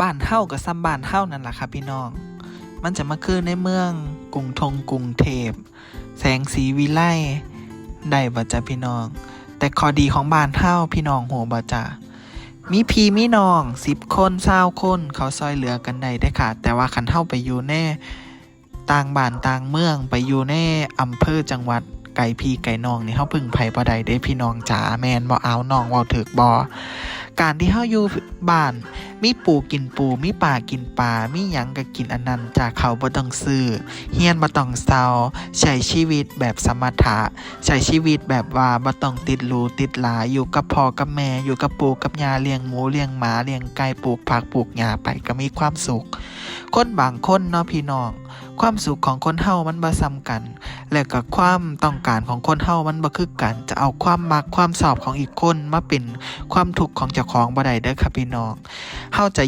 บ้านเฮากับซ้ำบ้านเฮานั่นแหละครับพี่น้อง มันจะมาคือในเมืองกรุงทงกรุงเทพ แสงสีวิไลได้บ่จ้ะพี่น้อง แต่ข้อดีของบ้านเฮาพี่น้องโหบ่จ้ะมีพีมีน้องสิบคนเศร้าคน เขาซอยเหลือกันได้ได้ค่ะ แต่ว่าคันเฮาไปอยู่แน่ ต่างบ้านต่างเมืองไปอยู่ในอำเภอจังหวัดไก่พีไก่น้องนี่เฮาพึ่งไผ่บ่ได้เด้พี่น้องจ๋าแมนบ่เอาน้องว้าถึกบ่การที่เฮาอยู่บ้าน มีปูกินปูมีป่ากินป่ามีหยังก็กินอันนั้นจากเขาบ่ต้องซื้อเฮียนบ่ต้องเศร้าใช้ชีวิตแบบสมถะใช้ชีวิตแบบว่าบ่ต้องติดรูติดหลาอยู่กับพ่อกับแม่อยู่กับปูกับยาเลี้ยงหมูเลี้ยงหมาเลี้ยงไก่ปลูกผักปลูกหญ้าไปก็มีความสุข คนบางคนเนาะพี่น้อง ความสุขของคนเฮามันบ่ซ้ำกัน และก็ความต้องการของคนเฮามันบ่คือกัน จะเอาความมักความสอบของอีกคนมาเป็นความทุกข์ของเจ้าของบ่ได้เด้อครับพี่น้องเฮาจะ